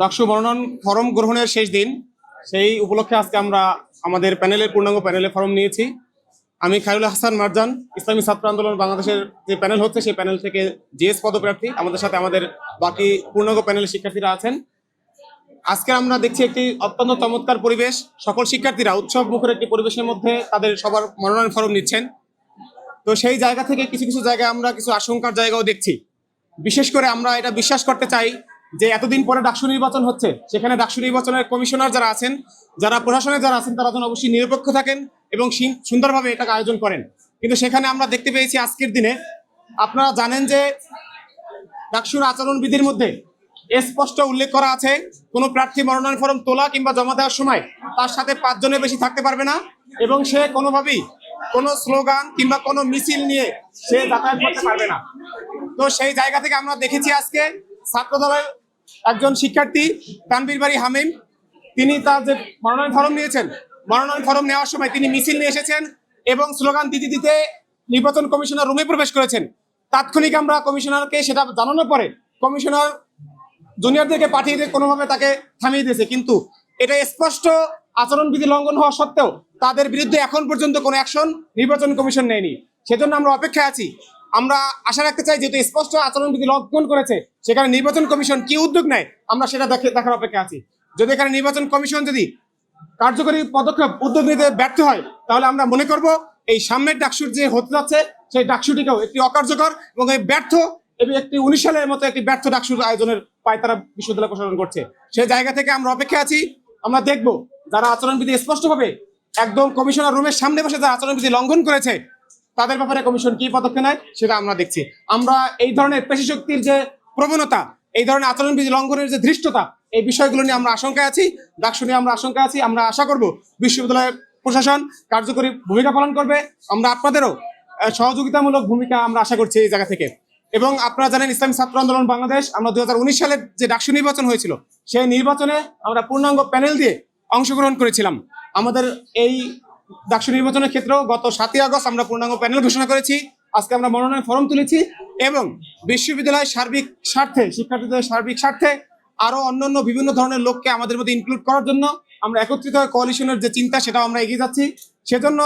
ডাকসু মনোনয়ন ফরম গ্রহণের শেষ দিন। সেই উপলক্ষে আজকে আমরা আমাদের প্যানেলের পূর্ণাঙ্গ প্যানেলে ফরম নিয়েছি। আমি খায়রুল হাসান মারজান, ইসলামী ছাত্র আন্দোলন বাংলাদেশের যে প্যানেল হচ্ছে, সেই প্যানেল থেকে জিএস পদপ্রার্থী, আমাদের সাথে আমাদের বাকি পূর্ণাঙ্গ প্যানেলের শিক্ষার্থীরা আছেন। আজকে আমরা দেখছি একটি অত্যন্ত চমৎকার পরিবেশ। সকল শিক্ষার্থীরা উৎসব মুখের একটি পরিবেশের মধ্যে তাদের সবার মনোনয়ন ফরম নিচ্ছেন। তো সেই জায়গা থেকে কিছু কিছু জায়গায় আমরা কিছু আশঙ্কার জায়গাও দেখছি। বিশেষ করে আমরা এটা বিশ্বাস করতে চাই যে এতদিন পরে ডাকসু নির্বাচন হচ্ছে, সেখানে ডাকসু নির্বাচনের কমিশনার যারা আছেন, যারা প্রশাসনে যারা আছেন, তারা যেন অবশ্যই নিরপেক্ষ থাকেন এবং সুন্দরভাবে এটাকে আয়োজন করেন। কিন্তু সেখানে আমরা দেখতে পেয়েছি আজকের দিনে, আপনারা জানেন যে ডাকসুর আচরণবিধির মধ্যে স্পষ্ট উল্লেখ করা আছে, কোনো প্রার্থী মনোনয়ন ফরম তোলা কিংবা জমা দেওয়ার সময় তার সাথে পাঁচজনের বেশি থাকতে পারবে না এবং সে কোনোভাবেই কোনো স্লোগান কিংবা কোনো মিছিল নিয়ে সে যাতায়াত করতে পারবে না। তো সেই জায়গা থেকে আমরা দেখেছি আজকে ছাত্র দলের একজন শিক্ষার্থী তানবীর বাড়ি হামিম। তিনি তার যে মনোনয়ন ফরম নিয়েছেন, মনোনয়ন ফরম নেওয়ার সময় তিনি মিছিল নিয়ে এসেছেন এবং স্লোগান দিতে দিতে নির্বাচন কমিশনার রুমে প্রবেশ করেছেন। তাৎক্ষণিক আমরা কমিশনারকে সেটা জানানোর পরে কমিশনার জুনিয়রদেরকে পাঠিয়ে দিয়ে কোনোভাবে তাকে থামিয়ে দিয়েছে। কিন্তু এটা স্পষ্ট আচরণবিধি লঙ্ঘন হওয়া সত্ত্বেও তাদের বিরুদ্ধে এখন পর্যন্ত কোনো অ্যাকশন নির্বাচন কমিশন নেয়নি। সেজন্য আমরা অপেক্ষায় আছি আমরা আশা রাখতে চাই যেহেতু স্পষ্ট আচরণবিধি লঙ্ঘন করেছে, সেখানে নির্বাচন কমিশন কি উদ্যোগ নেয়, আমরা সেটা দেখে- দেখার অপেক্ষা আছি। যদি এখানে নির্বাচন কমিশন যদি কার্যকরী পদক্ষেপ, উদ্যোগ নিতে ব্যর্থ হয়, তাহলে আমরা মনে করব এই সামনের ডাকসুর যে হতে যাচ্ছে, সেই ডাকসুটিকেও একটি অকার্যকর এবং এই ব্যর্থ এবং একটি উনিশ সালের মতো একটি ব্যর্থ ডাকসুর আয়োজনের পায়তারা বিশ্ববিদ্যালয় প্রশাসন করছে। সেই জায়গা থেকে আমরা অপেক্ষা আছি, আমরা দেখব যারা আচরণবিধি স্পষ্টভাবে একদম কমিশনার রুমের সামনে বসে যারা আচরণবিধি লঙ্ঘন করেছে তাদের ব্যাপারে কমিশন কি পদক্ষেপ নেয় সেটা আমরা দেখছি। আমরা এই ধরনের পেশি শক্তির যে প্রবণতা, এই ধরনের আচরণবিধি লঙ্ঘনের যে ধৃষ্টতা, এই বিষয়গুলো নিয়ে আমরা আশঙ্কায় আছি, ডাকসু নিয়ে আমরা আশঙ্কায় আছি। আমরা আশা করব বিশ্ববিদ্যালয়ের প্রশাসন কার্যকরী ভূমিকা পালন করবে। আমরা আপনাদেরও সহযোগিতামূলক ভূমিকা আমরা আশা করছি এই জায়গা থেকে। এবং আপনারা জানেন, ইসলামী ছাত্র আন্দোলন বাংলাদেশ, আমরা দু সালের যে ডাকসু নির্বাচন হয়েছিল, সেই নির্বাচনে আমরা পূর্ণাঙ্গ প্যানেল দিয়ে অংশগ্রহণ করেছিলাম। আমাদের এই ডাকসু নির্বাচনের ক্ষেত্রেও গত সাতই আগস্ট আমরা পূর্ণাঙ্গ প্যানেল ঘোষণা করেছি। আজকে আমরা মনোনয়ন ফরম তুলেছি এবং বিশ্ববিদ্যালয়ের সার্বিক স্বার্থে, শিক্ষার্থীদের সার্বিক স্বার্থে আরও অন্যান্য বিভিন্ন ধরনের লোককে আমাদের মধ্যে ইনক্লুড করার জন্য আমরা একত্রিত হয়ে কোয়ালিশনের যে চিন্তা, সেটাও আমরা এগিয়ে যাচ্ছি। সেজন্য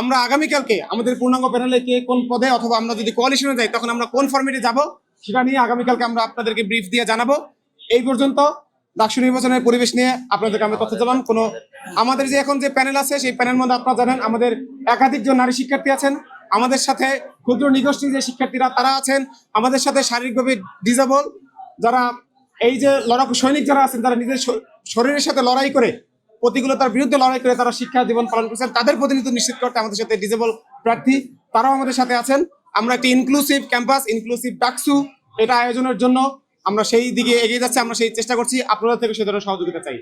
আমরা আগামীকালকে আমাদের পূর্ণাঙ্গ প্যানেলে কে কোন পদে অথবা আমরা যদি কোয়ালিশনে যাই, তখন আমরা কোন ফর্মেটে যাব, সেটা নিয়ে আগামীকালকে আমরা আপনাদেরকে ব্রিফ দিয়ে জানাব। এই পর্যন্ত ডাকসু নির্বাচনের পরিবেশ নিয়ে আপনাদেরকে আমি তথ্য জানান। কোনো আমাদের যে এখন যে প্যানেল আছে, সেই প্যানেল মধ্যে আপনারা জানেন আমাদের একাধিক জন নারী শিক্ষার্থী আছেন। আমাদের সাথে ক্ষুদ্র নিগোষ্ঠী যে শিক্ষার্থীরা তারা আছেন। আমাদের সাথে শারীরিকভাবে ডিজেবল যারা এই যে লড়াকু সৈনিক যারা আছেন, তারা নিজের শরীরের সাথে লড়াই করে, প্রতিকূলতার বিরুদ্ধে লড়াই করে তারা শিক্ষা জীবন পালন করছেন। তাদের প্রতিনিধিত্ব নিশ্চিত করতে আমাদের সাথে ডিজেবল প্রার্থী তারাও আমাদের সাথে আছেন। আমরা একটি ইনক্লুসিভ ক্যাম্পাস ইনক্লুসিভ ডাকসু, এটা আয়োজনের জন্য আমরা সেই দিকে এগিয়ে যাচ্ছি, আমরা সেই চেষ্টা করছি আপনাদের থেকে সে ধরনের সহযোগিতা চাই।